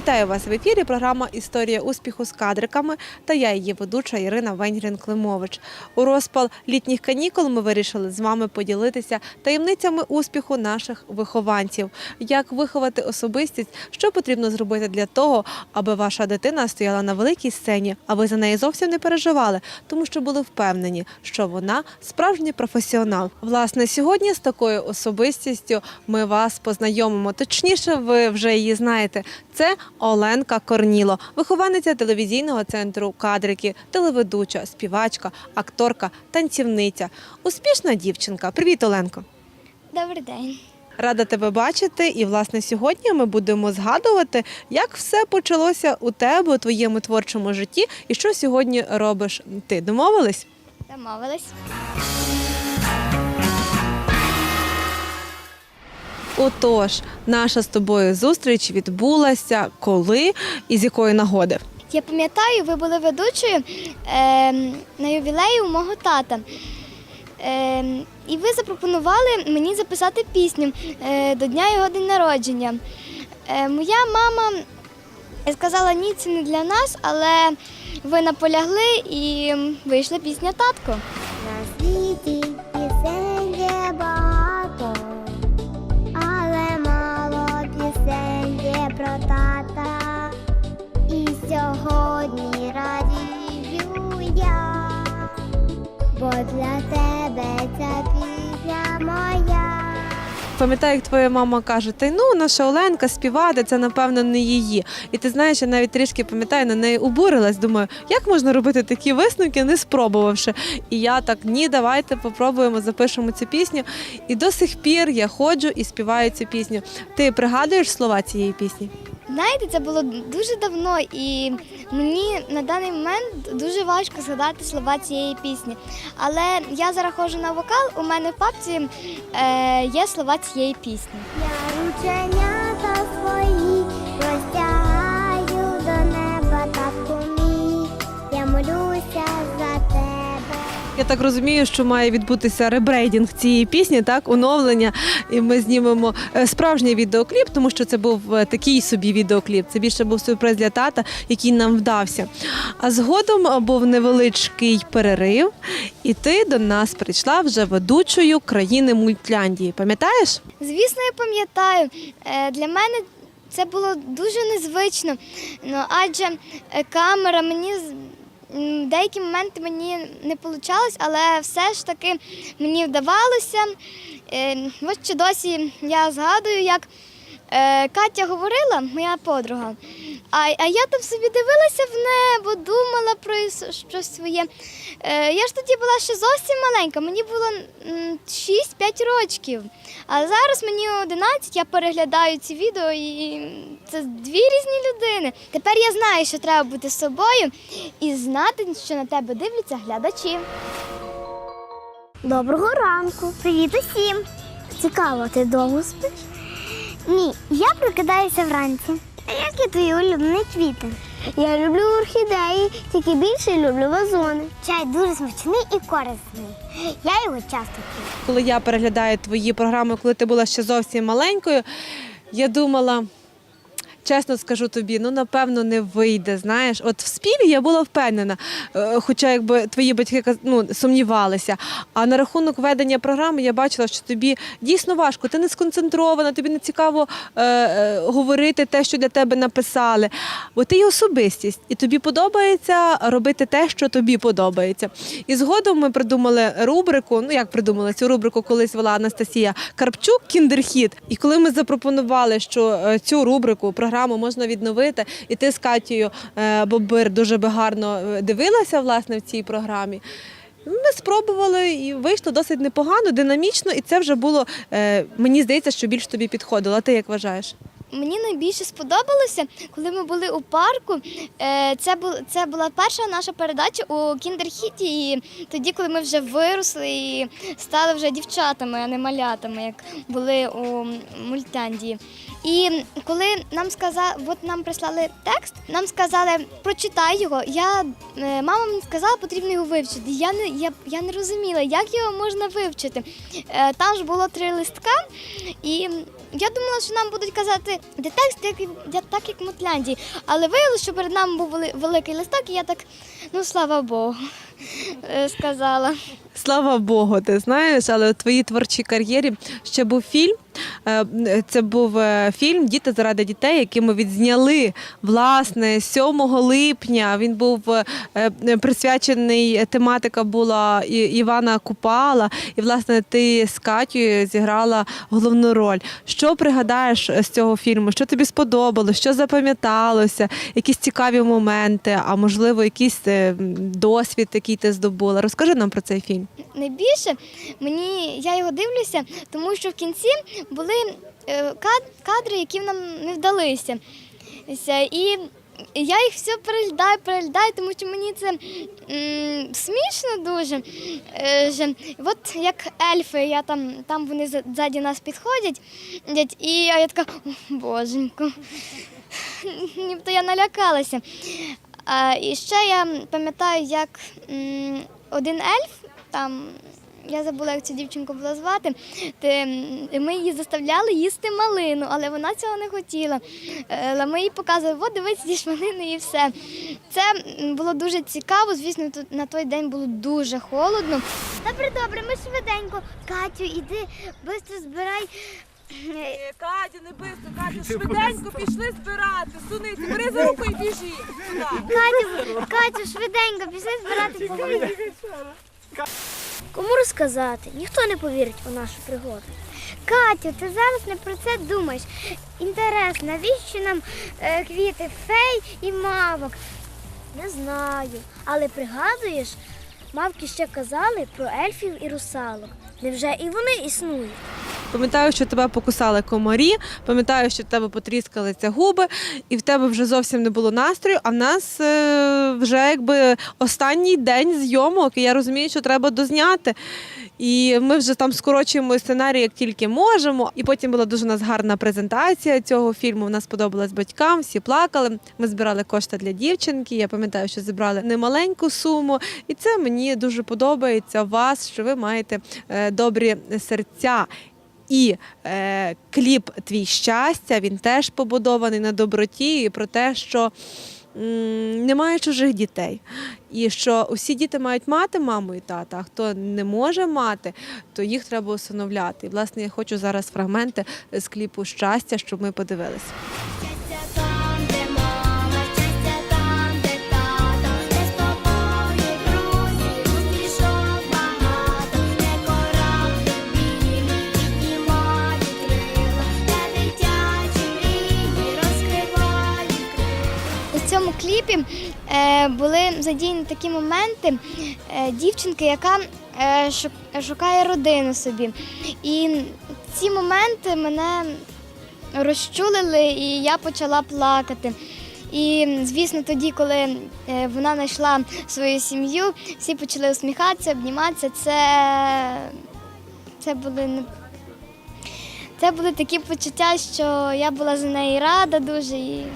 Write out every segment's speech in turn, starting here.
Вітаю вас в ефірі. Програма Історія успіху з кадриками та я її ведуча Ірина Венгрін Климович. У розпал літніх канікул ми вирішили з вами поділитися таємницями успіху наших вихованців. Як виховати особистість, що потрібно зробити для того, аби ваша дитина стояла на великій сцені, а ви за неї зовсім не переживали, тому що були впевнені, що вона справжній професіонал. Власне, сьогодні з такою особистістю ми вас познайомимо. Точніше, ви вже її знаєте. Це Оленка Корніло, вихованиця телевізійного центру кадрики, телеведуча, співачка, акторка, танцівниця. Успішна дівчинка. Привіт, Оленко! Добрий день. Рада тебе бачити. І власне сьогодні ми будемо згадувати, як все почалося у тебе у твоєму творчому житті, і що сьогодні робиш ти. Домовились? Домовились. Отож, наша з тобою зустріч відбулася коли і з якої нагоди? Я пам'ятаю, ви були ведучою е, на ювілеї у мого тата. Е, і ви запропонували мені записати пісню е, до дня його день народження. Е, моя мама сказала, ні, це не для нас, але ви наполягли і вийшла пісня татко. Для тебе ця пісня моя. Пам'ятаю, як твоя мама каже: Ти ну, наша Оленка співати, це напевно не її. І ти знаєш, я навіть трішки пам'ятаю, на неї обурилась. Думаю, як можна робити такі висновки, не спробувавши. І я так, ні, давайте попробуємо, запишемо цю пісню. І до сих пір я ходжу і співаю цю пісню. Ти пригадуєш слова цієї пісні? Знаєте, це було дуже давно, і мені на даний момент дуже важко згадати слова цієї пісні. Але я зараз ходжу на вокал, у мене в папці е, є слова цієї пісні. Я рученята свої простягаю до неба татку мій. Я молюся. Я так розумію, що має відбутися ребрейдинг цієї пісні, так оновлення. І ми знімемо е, справжній відеокліп, тому що це був е, такий собі відеокліп. Це більше був сюрприз для тата, який нам вдався. А згодом е, був невеличкий перерив, і ти до нас прийшла вже ведучою країни Мультляндії. Пам'ятаєш? Звісно, я пам'ятаю, для мене це було дуже незвично, ну, адже камера мені деякі моменти мені не вийшло, але все ж таки мені вдавалося. Е, Ось чи досі я згадую, як Катя говорила, моя подруга. А, а я там собі дивилася в небо, думала про щось своє. Е, я ж тоді була ще зовсім маленька, мені було м, 6-5 років. А зараз мені 11, я переглядаю ці відео і це дві різні людини. Тепер я знаю, що треба бути собою і знати, що на тебе дивляться глядачі. Доброго ранку. Привіт усім. Цікаво, ти довго спиш? Ні, я прокидаюся вранці. А які твої улюблені квіти? Я люблю орхідеї, тільки більше люблю вазони. Чай дуже смачний і корисний. Я його часто п'ю. Коли я переглядаю твої програми, коли ти була ще зовсім маленькою, я думала. Чесно скажу тобі, ну напевно не вийде. Знаєш, от в співі я була впевнена, е, хоча якби твої батьки ну, сумнівалися. А на рахунок ведення програми я бачила, що тобі дійсно важко. Ти не сконцентрована, тобі не цікаво е, е, говорити те, що для тебе написали. Бо ти є особистість, і тобі подобається робити те, що тобі подобається. І згодом ми придумали рубрику. Ну як придумали цю рубрику, колись вела Анастасія Карпчук Кіндерхіт. І коли ми запропонували, що е, цю рубрику програму можна відновити, і ти з Катією е, Бобир дуже би гарно е, дивилася власне в цій програмі. Ми спробували і вийшло досить непогано, динамічно, і це вже було е, мені здається, що більш тобі підходило. А ти як вважаєш? Мені найбільше сподобалося, коли ми були у парку. Е, Це це була перша наша передача у кіндерхіті. І тоді, коли ми вже виросли і стали вже дівчатами, а не малятами, як були у мультяндії. І коли нам сказали, от нам прислали текст, нам сказали, прочитай його. Я, е, мама мені сказала, потрібно його вивчити. Я не, я, я не розуміла, як його можна вивчити. Е, Там ж було три листка, і я думала, що нам будуть казати, текст, як, і- я- так як в Мотляндії. Але виявилося, що перед нами був великий листок, і я так, ну слава Богу, сказала. Слава Богу, ти знаєш, але у твоїй творчій кар'єрі ще був фільм. Е, Це був е, фільм Діти заради дітей, який ми відзняли власне 7 липня. Він був е, е, присвячений. Тематика була Івана Купала, і власне ти з Катєю зіграла головну роль. Що пригадаєш з цього фільму? Що тобі сподобалось? Що запам'яталося? Якісь цікаві моменти, а можливо, якийсь е, досвід, який ти здобула? Розкажи нам про цей фільм. найбільше мені я його дивлюся, тому що в кінці були е, кадри, які нам не вдалися. І я їх все переглядаю, переглядаю, тому що мені це м, смішно дуже. Е. От як ельфи, я там, там вони за- ззаді нас підходять, і я така, «О, боженько. Нібито я налякалася. І ще я пам'ятаю, як один ельф, там, я забула, як цю дівчинку було звати, ми її заставляли їсти малину, але вона цього не хотіла. Е, ми їй показували, от дивись, їж малину і все. Це було дуже цікаво. Звісно, тут на той день було дуже холодно. Добре, добре, ми швиденько. Катю, іди, швидко збирай. Е, Катя, не бисто, Катя, швиденько пішли збирати. Суниці, бери за руку і біжи. Сюди. Катю, Катю, швиденько, пішли збирати половину. Кому розказати? Ніхто не повірить у нашу пригоду. Катю, ти зараз не про це думаєш. Інтересно, навіщо нам е, квіти фей і мавок? Не знаю. Але пригадуєш, мавки ще казали про ельфів і русалок. Невже і вони існують? Пам'ятаю, що тебе покусали комарі, пам'ятаю, що в тебе потріскалися губи, і в тебе вже зовсім не було настрою. А в нас е, вже якби останній день зйомок, і я розумію, що треба дозняти. І ми вже там скорочуємо сценарій, як тільки можемо. І потім була дуже у нас гарна презентація цього фільму. Вона сподобалась батькам, всі плакали. Ми збирали кошти для дівчинки. Я пам'ятаю, що зібрали немаленьку суму, і це мені дуже подобається вас, що ви маєте е, добрі серця. І е, кліп Твій щастя він теж побудований на доброті і про те, що м, немає чужих дітей. І що усі діти мають мати маму і тата, а хто не може мати, то їх треба усиновляти. І, власне, я хочу зараз фрагменти з кліпу щастя, щоб ми подивилися. Задіяні такі моменти е, дівчинки, яка е, шукає родину собі. І ці моменти мене розчулили, і я почала плакати. І звісно, тоді, коли е, вона знайшла свою сім'ю, всі почали усміхатися, обніматися. Це, це були. Це були такі почуття, що я була за неї рада дуже. І...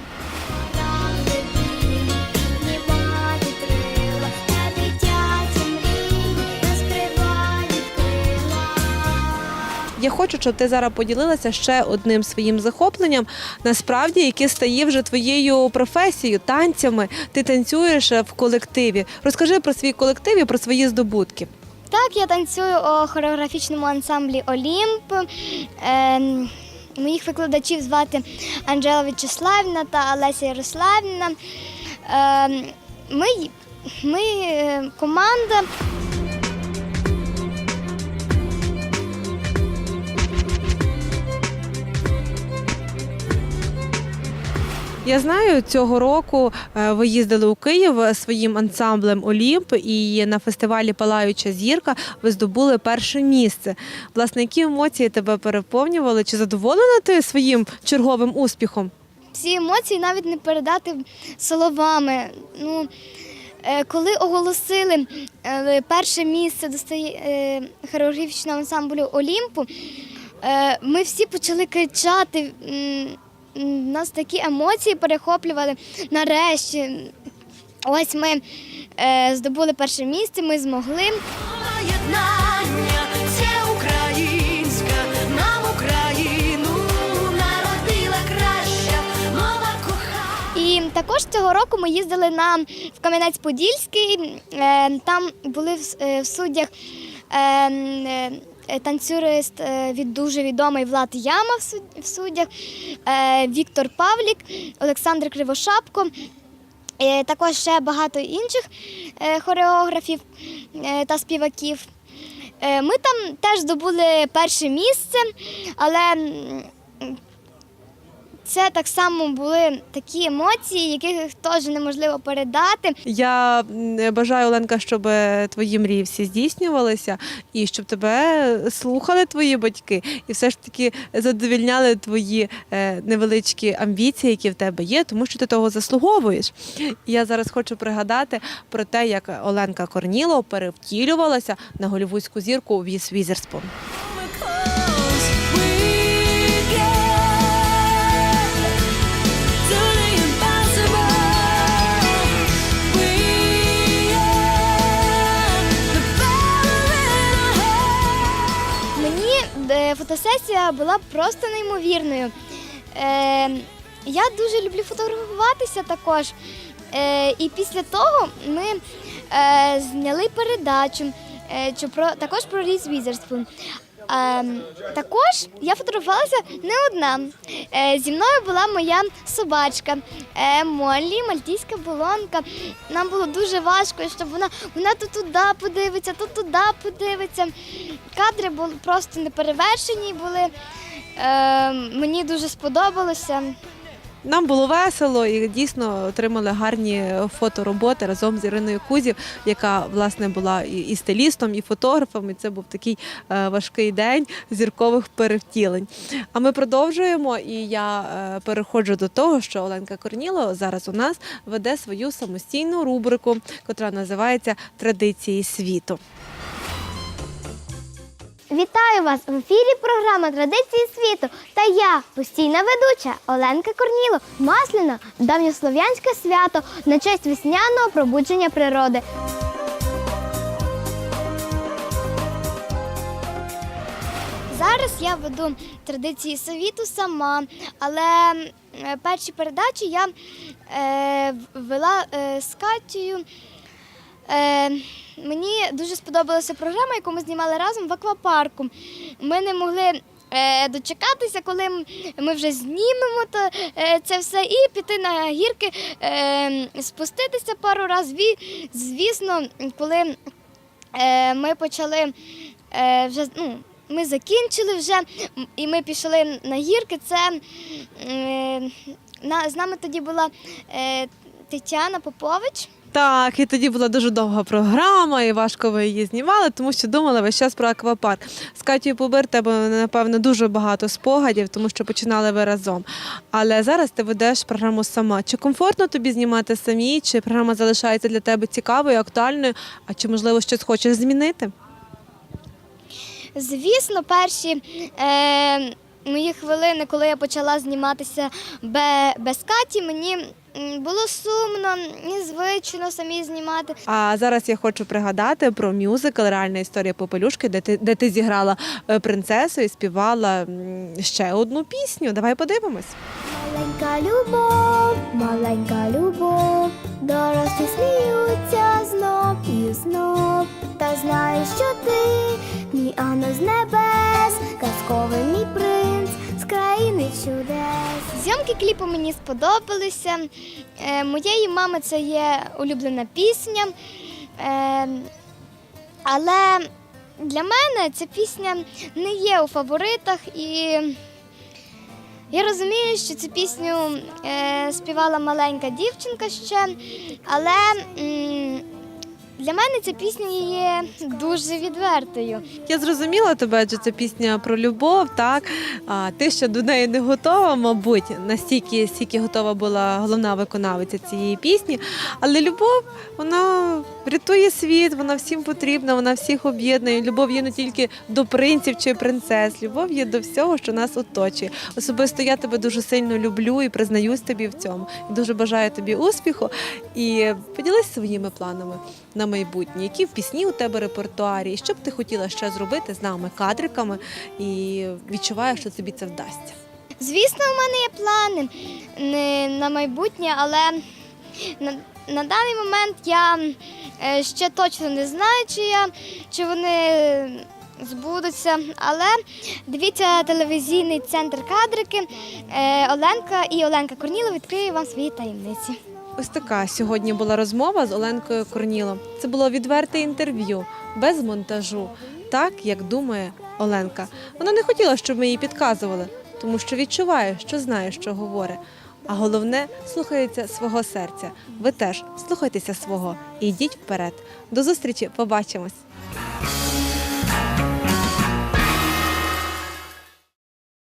Я хочу, щоб ти зараз поділилася ще одним своїм захопленням, насправді, яке стає вже твоєю професією, танцями. Ти танцюєш в колективі. Розкажи про свій колектив і про свої здобутки. Так, я танцюю у хореографічному ансамблі Олімп. Е, моїх викладачів звати Анжела В'ячеславівна та Олеся Ярославівна. Е, ми, ми е, команда. Я знаю, цього року е, ви їздили у Київ своїм ансамблем Олімп і на фестивалі Палаюча зірка ви здобули перше місце. Власне, які емоції тебе переповнювали? Чи задоволена ти своїм черговим успіхом? Всі емоції навіть не передати словами. Ну, е, коли оголосили е, перше місце достає хореографічного ансамблю Олімпу, ми всі почали кричати. Нас такі емоції перехоплювали. Нарешті, ось ми е, здобули перше місце, ми змогли. Також цього року ми їздили на в Кам'янець-Подільський. Е, Там були в, е, суддях е, танцюрист е, від дуже відомий Влад Яма в суддях, е, Віктор Павлік, Олександр Кривошапко. Е, Також ще багато інших е, хореографів е, та співаків. Е, Ми там теж здобули перше місце, але це так само були такі емоції, яких теж неможливо передати. Я бажаю, Оленка, щоб е, твої мрії всі здійснювалися, і щоб тебе слухали твої батьки, і все ж таки задовільняли твої е, невеличкі амбіції, які в тебе є, тому що ти того заслуговуєш. Я зараз хочу пригадати про те, як Оленка Корніло перевтілювалася на голівудську зірку Віс Візерспун. Фотосесія була просто неймовірною. Е, я дуже люблю фотографуватися також. Е, і після того ми е, зняли передачу е, чи про, також про Різ Візерспун. Е, також я фотографувалася не одна. Е, зі мною була моя собачка е, Моллі, мальтійська болонка. Нам було дуже важко, щоб вона, вона то туди подивиться, то туди подивиться. Кадри були просто неперевершені були. Е, мені дуже сподобалося. Нам було весело і дійсно отримали гарні фотороботи разом з Іриною Кузів, яка власне була і, стилістом, і фотографом. І це був такий е, важкий день зіркових перевтілень. А ми продовжуємо, і я е, переходжу до того, що Оленка Корніло зараз у нас веде свою самостійну рубрику, котра називається Традиції світу. Вітаю вас в ефірі програма Традиції світу. Та я, постійна ведуча Оленка Корніло. Масляно давньослов'янське свято на честь весняного пробудження природи. Зараз я веду традиції совіту сама, але перші передачі я е, вела е, з Катєю. Е, мені дуже сподобалася програма, яку ми знімали разом в аквапарку. Ми не могли е, дочекатися, коли ми вже знімемо то, е, це все, і піти на гірки, е, спуститися пару разів. Зві- Звісно, коли ми почали вже. Ну, ми закінчили вже, і ми пішли на гірки. Це з нами тоді була Тетяна Попович. Так, і тоді була дуже довга програма, і важко ви її знімали, тому що думали весь час про аквапарк. З Катєю Побир тебе, напевно, дуже багато спогадів, тому що починали ви разом. Але зараз ти ведеш програму сама. Чи комфортно тобі знімати самі, чи програма залишається для тебе цікавою, актуальною, а чи, можливо, щось хочеш змінити? Звісно, перші е, мої хвилини, коли я почала зніматися без Каті, мені було сумно, незвично самі знімати. А зараз я хочу пригадати про мюзикл Реальна історія Попелюшки, де ти, де ти зіграла е, принцесу і співала ще одну пісню. Давай подивимось. Маленька любов, маленька любов, дорослі сміються знов і знов. Та знаєш, що ти, мій з небес, казковий мій принц країни чудес. Зйомки кліпу мені сподобалися. Е, моєї мами це є улюблена пісня. Е, але для мене ця пісня не є у фаворитах і. Я розумію, що цю пісню е, співала маленька дівчинка ще, але Для мене ця пісня є дуже відвертою. Я зрозуміла тебе, адже це пісня про любов, так? А ти ще до неї не готова, мабуть, настільки, стільки готова була головна виконавиця цієї пісні. Але любов, вона врятує світ, вона всім потрібна, вона всіх об'єднує. Любов є не тільки до принців чи принцес, любов є до всього, що нас оточує. Особисто я тебе дуже сильно люблю і признаюсь тобі в цьому. Дуже бажаю тобі успіху. І поділись своїми планами на майбутнє, які пісні у тебе репертуарі, і що б ти хотіла ще зробити з нами, кадриками, і відчуваю, що тобі це вдасться. Звісно, у мене є плани не на майбутнє, але на, на даний момент я е, ще точно не знаю, чи, я, чи вони збудуться. Але дивіться телевізійний центр кадрики. Е, Оленка і Оленка Корніло відкриє вам свої таємниці. Ось така сьогодні була розмова з Оленкою Корнілом. Це було відверте інтерв'ю без монтажу, так як думає Оленка. Вона не хотіла, щоб ми їй підказували, тому що відчуває, що знає, що говорить. А головне слухається свого серця. Ви теж слухайтеся свого і йдіть вперед. До зустрічі, побачимось.